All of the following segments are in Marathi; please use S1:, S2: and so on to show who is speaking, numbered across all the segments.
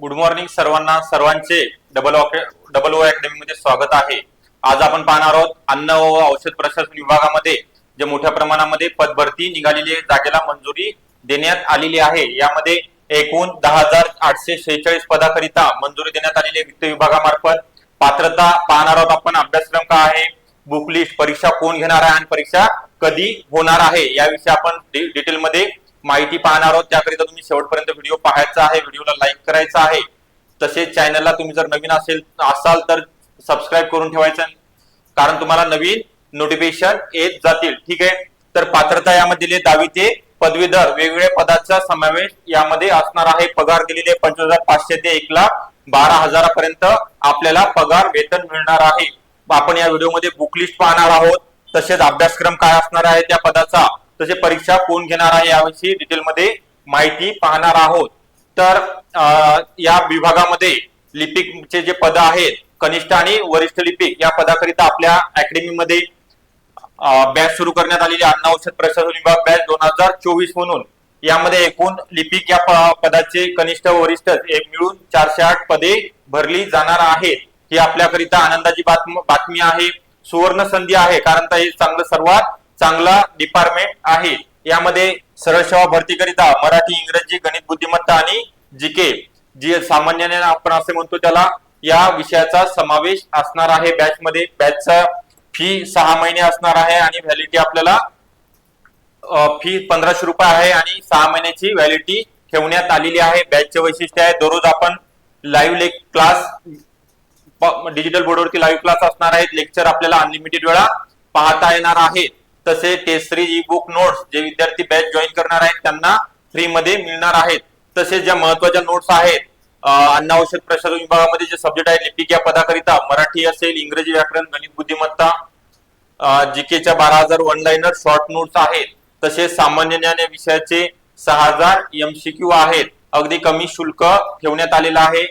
S1: गुड मॉर्निंग सर्वांना. सर्वांचे डबल डबल ओ अकॅडमी मध्ये स्वागत आहे. आज आपण पाहणार आहोत अन्न व औषध प्रशासन विभागामध्ये जे मोठ्या प्रमाणामध्ये पदभरती निघालेली जागेला मंजुरी देण्यात आलेली आहे. यामध्ये एकूण दहा हजार आठशे शेहेचाळीस पदाकरिता मंजुरी देण्यात आलेली वित्त विभागामार्फत. पात्रता पाहणार आहोत आपण. अभ्यासक्रम काय आहे? बुक लिस्ट परीक्षा कोण घेणार आहे आणि परीक्षा कधी होणार आहे? याविषयी आपण डिटेलमध्ये माहिती पाहणार आहोत. त्याकरिता तुम्ही शेवटपर्यंत व्हिडिओ पाहायचा आहे व्हिडिओला लाईक करायचा आहे तसेच चॅनलला तुम्ही जर नवीन असेल असाल तर सबस्क्राईब करून ठेवायचं कारण तुम्हाला नवीन नोटिफिकेशन येत जातील. ठीक आहे? तर पात्रता यामध्ये दिले दहावी ते पदवीधर वेगवेगळ्या पदाचा समावेश यामध्ये असणार आहे. पगार दिलेले पंचवीस हजार पाचशे ते एक लाख बारा हजारापर्यंत आपल्याला पगार वेतन मिळणार आहे. आपण या व्हिडिओमध्ये बुकलिस्ट पाहणार आहोत. तसेच अभ्यासक्रम काय असणार आहे त्या पदाचा? तसे परीक्षा कोण घेणार आहे याविषयी डिटेलमध्ये माहिती पाहणार आहोत. तर या विभागामध्ये लिपिकचे जे पद आहेत कनिष्ठ आणि वरिष्ठ लिपिक या पदाकरिता आपल्या अकॅडमीमध्ये बॅच सुरू करण्यात आलेली अन्न औषध प्रशासन विभाग बॅच दोन हजार चोवीस म्हणून यामध्ये एकूण लिपिक या पदाचे कनिष्ठ वरिष्ठ एक मिळून चारशे आठ पदे भरली जाणार आहेत. ही आपल्याकरिता आनंदाची बातमी आहे. सुवर्ण संधी आहे कारण तर हे चांगलं सर्वात चांगला डिपार्टमेंट आहे. यामध्ये सरळ सेवा भरतीकरिता मराठी इंग्रजी गणित बुद्धिमत्ता आणि जीके जी सामान्याने आपण असे म्हणतो त्याला या विषयाचा समावेश असणार आहे. बॅच मध्ये बॅचचा फी सहा महिने असणार आहे आणि व्हॅलिडिटी आपल्याला फी पंधराशे रुपये आहे आणि सहा महिन्याची व्हॅलिडिटी ठेवण्यात आलेली आहे. बॅचचे वैशिष्ट्य आहे दररोज आपण लाईव्ह लेक क्लास डिजिटल बोर्डवरती लाईव्ह क्लास असणार आहेत. लेक्चर आपल्याला अनलिमिटेड वेळा पाहता येणार आहे. तसे केसरी ई बुक नोट्स जे विद्यार्थी बॅच जॉईन करणार आहेत त्यांना फ्री मध्ये मिळणार आहेत. तसेच ज्या महत्त्वाच्या नोट्स आहेत अन्न औषध प्रशासन विभागामध्ये जे सब्जेक्ट आहेत लिपिक या पदाकरिता मराठी असेल इंग्रजी व्याकरण गणित बुद्धिमत्ता जीकेच्या बारा हजार वन लाईनर शॉर्ट नोट्स आहेत. तसेच सामान्य ज्ञान या विषयाचे सहा हजार एमसीक्यू आहेत. अगदी कमी शुल्क ठेवण्यात आलेलं आहे.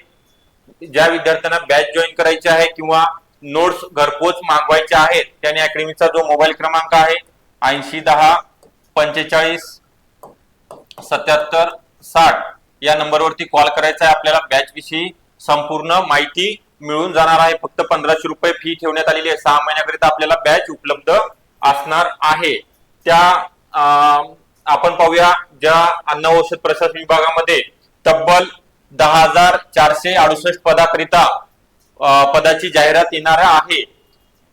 S1: ज्या विद्यार्थ्यांना बॅच जॉईन करायचे आहे किंवा नोट्स घरपोच मागवायचे आहेत. त्याने अकॅडमीचा जो मोबाईल क्रमांक आहे ऐंशी दहा पंचेचाळीस सत्याहत्तर साठ या नंबरवरती कॉल करायचा आहे. आपल्याला बॅच विषयी संपूर्ण माहिती मिळून जाणार आहे. फक्त पंधराशे रुपये फी ठेवण्यात आलेली आहे. सहा महिन्याकरिता आपल्याला बॅच उपलब्ध असणार आहे. त्या अं, आपण पाहूया ज्या अन्न औषध प्रशासन विभागामध्ये तब्बल दहा हजार चारशे अडुसष्ट पदाकरिता पदाची जाहिरात येणार आहे.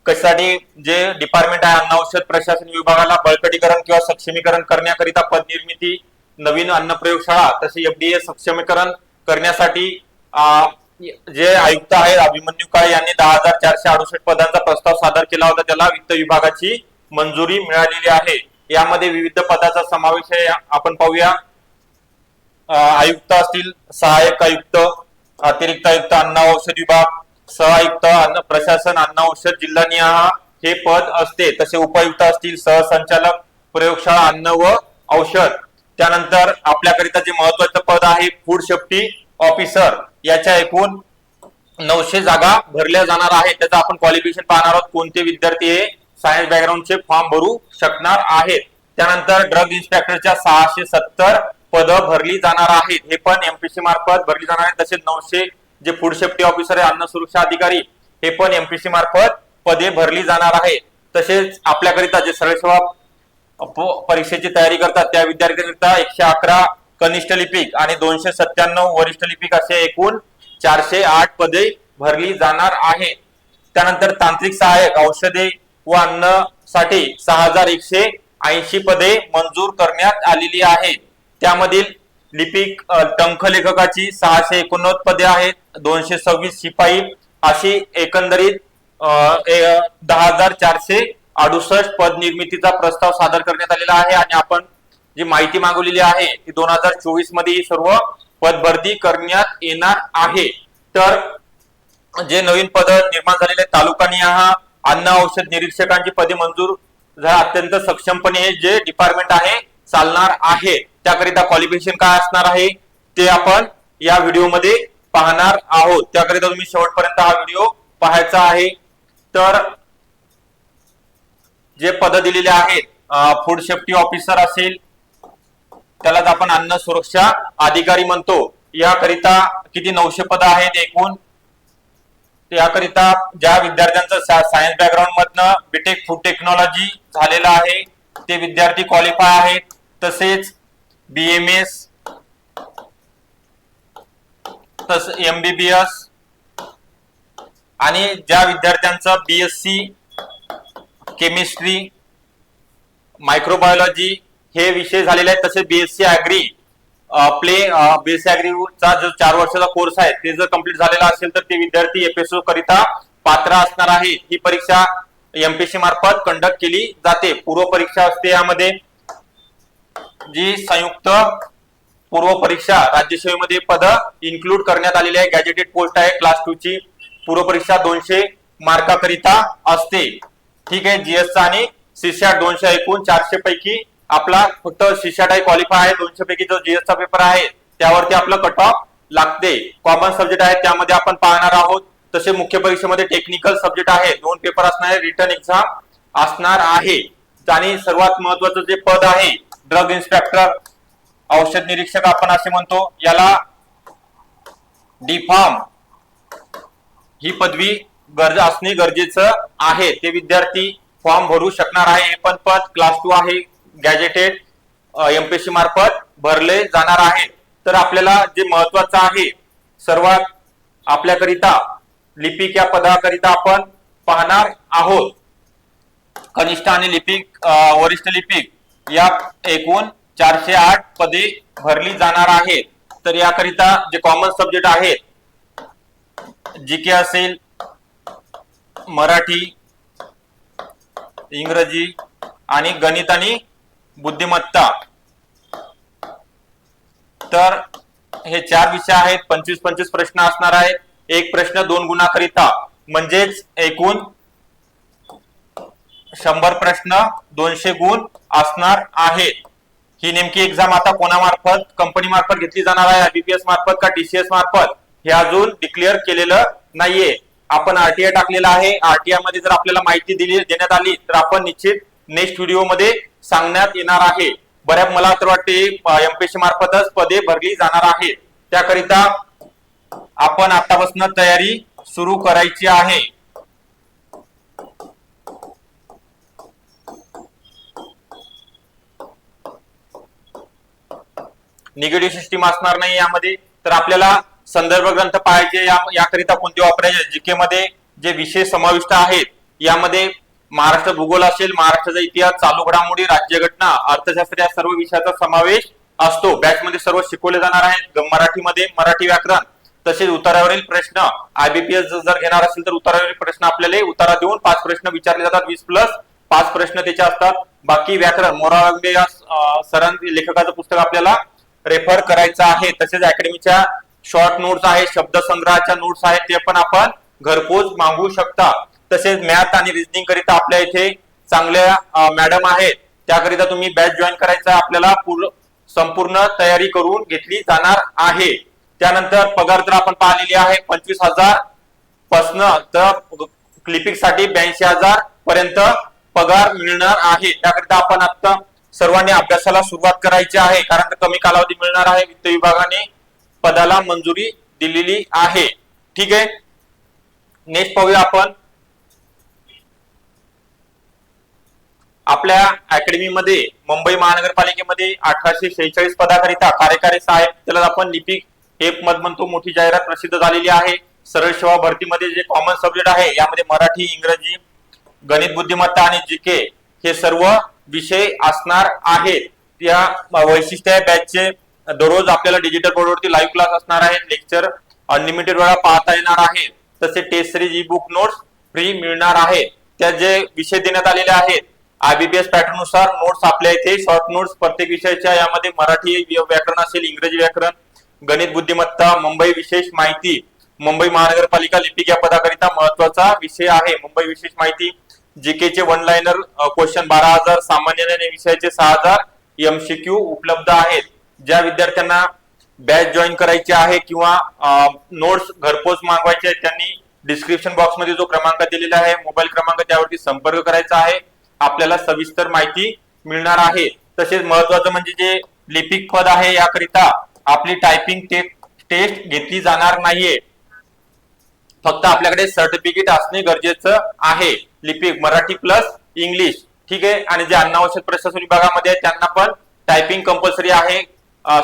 S1: कशासाठी? जे डिपार्टमेंट आहे अन्न औषध प्रशासन विभागाला बळकटीकरण किंवा सक्षमीकरण करण्याकरिता पदनिर्मिती नवीन अन्न प्रयोगशाळा तसे एफडीए सक्षमीकरण करण्यासाठी जे आयुक्त आहेत अभिमन्यू काळे यांनी दहा हजार चारशे अडुसष्ट पदांचा प्रस्ताव सादर केला होता. त्याला वित्त विभागाची मंजुरी मिळालेली आहे. यामध्ये विविध पदाचा समावेश आहे. आपण पाहूया. आयुक्त असतील सहाय्यक आयुक्त अतिरिक्त आयुक्त अन्न औषध विभाग सहआयुक्त अन्न प्रशासन अन्न औषध जिल्हानिहाय हे पद असते. तसे उपायुक्त असतील सहसंचालक प्रयोगशाळा अन्न व औषध. त्यानंतर आपल्याकरिता जे महत्वाचं पद आहे फूड सेफ्टी ऑफिसर याच्या एकूण नऊशे जागा भरल्या जाणार आहेत. त्याचं आपण क्वालिफिकेशन पाहणार आहोत. कोणते विद्यार्थी हे सायन्स बॅकग्राऊंडचे फॉर्म भरू शकणार आहेत. त्यानंतर ड्रग इन्स्पेक्टरच्या सहाशे सत्तर पदं भरली जाणार आहेत. हे पण एमपीसी मार्फत भरली जाणार आहेत. तसेच नऊशे जे फूड सेफ्टी ऑफिसर आहे अन्न सुरक्षा अधिकारी हे पण एमपीसी मार्फत पदे भरली जाणार आहे. तसेच आपल्याकरिता जे सरळसेवा परीक्षेची तयारी करतात त्या विद्यार्थ्यांकरिता एकशे अकरा कनिष्ठ लिपिक आणि दोनशे सत्त्याण्णव वरिष्ठ लिपिक असे एकूण चारशे आठ पदे भरली जाणार आहे. त्यानंतर तांत्रिक सहाय्यक औषधे व अन्नसाठी सहा हजार एकशे ऐंशी पदे मंजूर करण्यात आलेली आहेत. त्यामधील लिपिक अ, सहाशे एकोणनव्वद पदे आहेत दोनशे सव्वीस शिपाई अशी एकंदरीत ए- दहा हजार चारशे अडुसष्ट पद निर्मितीचा प्रस्ताव सादर करण्यात आलेला आहे आणि आपण जी माहिती मागवलेली आहे ती दोन हजार चोवीसमध्ये ही सर्व पद भरती करण्यात येणार आहे. तर जे नवीन पद निर्माण झालेले तालुका हा अन्न औषध निरीक्षकांची पदे मंजूर झा- अत्यंत सक्षमपणे हे जे डिपार्टमेंट आहे चालणार आहे. त्याकरिता क्वालिफिकेशन काय असणार आहे ते आपण या व्हिडिओमध्ये पाहणार आहोत. त्याकरिता तुम्ही शेवटपर्यंत हा व्हिडिओ पाहायचा आहे. तर जे पद दिलेले आहेत फूड सेफ्टी ऑफिसर असेल त्यालाच आपण अन्न सुरक्षा अधिकारी म्हणतो. याकरिता किती नऊशे पद आहेत एकूण? याकरिता ज्या विद्यार्थ्यांचं सायन्स बॅकग्राऊंड मधनं बीटेक फूड टेक्नॉलॉजी झालेलं आहे ते विद्यार्थी क्वालिफाय आहेत. तसेच बीएमएस एम तस एमबीबीएस आणि ज्या विद्यार्थ्यांचं बीएससी केमिस्ट्री मायक्रोबायोलॉजी हे विषय झालेले आहेत तसेच बीएससी अॅग्री प्ले बीएससी अॅग्रीचा जो चार वर्षाचा कोर्स आहे ते जर कंप्लीट झालेला असेल तर ते विद्यार्थी एफएसओ करिता पात्र असणार आहे ही परीक्षा एमपीसी मार्फत कंडक्ट केली जाते. पूर्व परीक्षा असते यामध्ये. जी संयुक्त पूर्व परीक्षा राज्यसेवेमध्ये पद इन्क्लूड करण्यात आलेली आहे. गॅजेटेड पोस्ट आहे. क्लास टू ची पूर्व परीक्षा दोनशे मार्काकरिता असते. ठीक आहे? जीएसचा आणि सीसॅट दोनशे एकूण चारशे पैकी आपला फक्त सीसॅट आहे क्वालिफाय आहे. दोनशे पैकी जो जीएसचा पेपर आहे त्यावरती आपलं कट ऑफ लागते. कॉमन सब्जेक्ट आहे त्यामध्ये आपण पाहणार आहोत. तसे मुख्य परीक्षेमध्ये टेक्निकल सब्जेक्ट आहे. दोन पेपर असणार आहे. रिटर्न एक्झाम असणार आहे. आणि सर्वात महत्वाचं जे पद आहे ड्रग इन्स्पेक्टर औषध निरीक्षक आपण असे म्हणतो याला डिफार्म ही पदवी गरज असणे गरजेचं आहे. ते विद्यार्थी फॉर्म भरू शकणार आहे. हे पण पद क्लास टू आहे. गॅजेटेड एमपीएससी मार्फत भरले जाणार आहे. तर आपल्याला जे महत्वाचं आहे सर्वात आपल्याकरिता लिपिक या पदाकरिता आपण पाहणार आहोत. कनिष्ठ आणि लिपिक वरिष्ठ लिपिक. या एकूण चारशे आठ पदे भरली जाणार आहेत. तर याकरिता जे कॉमन सब्जेक्ट आहेत जी के असेल मराठी इंग्रजी आणि गणित आणि बुद्धिमत्ता. तर हे चार विषय आहेत पंचवीस पंचवीस प्रश्न असणार आहेत. एक प्रश्न दोन गुणाकरिता. म्हणजेच एकूण शंभर प्रश्न दोनशे गुण असणार आहेत. ही नेमकी एक्झाम आता कोणामार्फत कंपनी मार्फत घेतली जाणार आहे? बीपीएस मार्फत का टीसीएस मार्फत? हे अजून डिक्लेअर केलेलं नाहीये. आपण आरटीआय टाकलेला आहे. आरटीआयमध्ये जर आपल्याला माहिती दिली देण्यात आली तर आपण निश्चित नेक्स्ट व्हिडिओमध्ये सांगण्यात येणार आहे. बऱ्याच मला तर वाटते एमपीएससी मार्फतच पदे भरली जाणार आहे. त्याकरिता आपण आतापासून तयारी सुरू करायची आहे. निगेटिव्ह सिस्टीम असणार नाही यामध्ये तर आपल्याला संदर्भ ग्रंथ पाहायचे याकरिता कोणते वापरायचे जीके मध्ये जे विषय समाविष्ट आहेत यामध्ये महाराष्ट्र भूगोल असेल महाराष्ट्राचा इतिहास चालू घडामोडी राज्यघटना अर्थशास्त्र या सर्व विषयाचा समावेश असतो. बॅच मध्ये सर्व शिकवले जाणार आहेत. मराठीमध्ये मराठी व्याकरण तसेच उतारावरील प्रश्न आयबीपीएस जर घेणार असेल तर उतारावरील प्रश्न आपल्याला उतारा देऊन पाच प्रश्न विचारले जातात वीस प्लस पाच प्रश्न त्याचे असतात. बाकी व्याकरण मोरा या लेखकाचं पुस्तक आपल्याला रेफर करायचं आहे. तसेच अकॅडमीच्या शॉर्ट नोट्स आहेत शब्दसंग्रहाच्या नोट्स आहेत ते पण आपण घरपोच मागवू शकता. तसेच मॅथ आणि रिजनिंग करिता आपल्या इथे चांगल्या मॅडम आहेत. त्याकरिता तुम्ही बॅच जॉईन करायचा आपल्याला पूर्ण संपूर्ण तयारी करून घेतली जाणार आहे. त्यानंतर पगार तर आपण पाहिलेली आहे पंचवीस हजार पासन तर क्लिपिकसाठी ब्याऐंशी हजार पर्यंत पगार मिळणार आहे. त्याकरिता आपण आता सर्वांनी अभ्यासाला सुरुवात करायची आहे. कारण कमी कालावधी मिळणार आहे. वित्त विभागाने पदाला मंजुरी दिलेली आहे. ठीक आहे? नेक्स्ट पाहूया आपण. आपल्या अकॅडमीमध्ये मुंबई महानगरपालिकेमध्ये अठराशे शेहेचाळीस पदाकरिता कार्यकारी सहाय्यक त्याला आपण लिपिक हे मत म्हणतो मोठी जाहिरात प्रसिद्ध झालेली आहे. सरळ सेवा भरतीमध्ये जे कॉमन सब्जेक्ट आहे यामध्ये मराठी इंग्रजी गणित बुद्धिमत्ता आणि जीके हे सर्व विषय असणार आहेत. त्या वैशिष्ट्य आहे बॅचचे दररोज आपल्याला डिजिटल बोर्डवरती लाईव्ह क्लास असणार आहेत. लेक्चर अनलिमिटेड वेळा पाहता येणार आहे तसे test series e book notes free मिळणार आहे त्या जे विषय देण्यात आलेले आहेत आयबीपीएस पॅटर्ननुसार नोट्स आपल्या इथे शॉर्ट नोट्स प्रत्येक विषयाच्या यामध्ये मराठी व्याकरण असेल इंग्रजी व्याकरण गणित बुद्धिमत्ता मुंबई विशेष माहिती मुंबई महानगरपालिका लिपिक या पदाकरिता महत्त्वाचा विषय आहे. मुंबई विशेष माहिती जीके चे वन लाईनर क्वेश्चन बारा हजार सामान्य ज्ञान विषयाचे सहा हजार एमसीक्यू उपलब्ध आहेत. ज्या विद्यार्थ्यांना बॅच जॉईन करायची आहे किंवा नोट्स घरपोच मागवायचे आहेत त्यांनी डिस्क्रिप्शन बॉक्समध्ये जो क्रमांक दिलेला आहे मोबाईल क्रमांक त्यावरती संपर्क करायचा आहे. आपल्याला सविस्तर माहिती मिळणार आहे. तसेच महत्वाचं म्हणजे जे लिपिक पद आहे याकरिता आपली टायपिंग टेस्ट घेतली जाणार नाहीये. फक्त आपल्याकडे सर्टिफिकेट असणे गरजेचं आहे. लिपिक मराठी प्लस इंग्लिश ठीक आहे? आणि जे अनावश्यक प्रशासन विभागामध्ये आहे त्यांना पण टायपिंग कंपल्सरी आहे.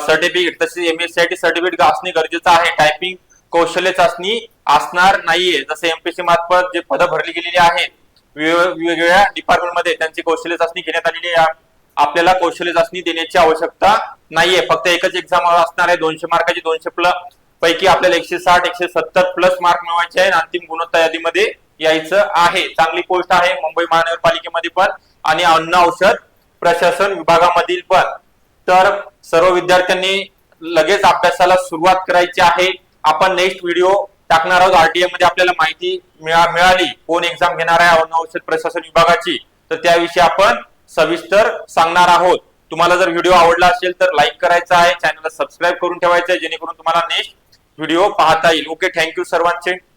S1: सर्टिफिकेट तसेच M S C I T certificate असणे गरजेचं आहे. टायपिंग कौशल्य चाचणी असणार नाहीये. जसं एमपीसी मार्फत जे पदं भरली गेलेली आहेत वेगवेगळ्या डिपार्टमेंटमध्ये त्यांची कौशल्य चाचणी घेण्यात आलेली आहे. आपल्याला कौशल्य चाचणी देण्याची आवश्यकता नाहीये. फक्त एकच एक्झाम असणार आहे दोनशे मार्काची दोनशे प्लस पैकी आपल्याला एकशे साठ एकशे सत्तर प्लस मार्क मिळवायचे आहे अंतिम गुणवत्ता यादीमध्ये यायचं आहे. चांगली पोस्ट आहे मुंबई महानगरपालिकेमध्ये पण आणि अन्न औषध प्रशासन विभागामधील पण. तर सर्व विद्यार्थ्यांनी लगेच अभ्यासाला सुरुवात करायची आहे. आपण नेक्स्ट व्हिडिओ टाकणार आहोत. आरटीए मध्ये आपल्याला माहिती मिळा- मिळाली. कोण एक्झाम घेणार आहे अन्न औषध प्रशासन विभागाची. तर त्याविषयी आपण सविस्तर सांगणार आहोत. तुम्हाला जर व्हिडिओ आवडला असेल तर लाईक करायचा आहे. चॅनलला सबस्क्राईब करून ठेवायचं आहे. जेणेकरून तुम्हाला नेक्स्ट व्हिडिओ पाहता येईल. ओके थँक्यू सर्वांचे.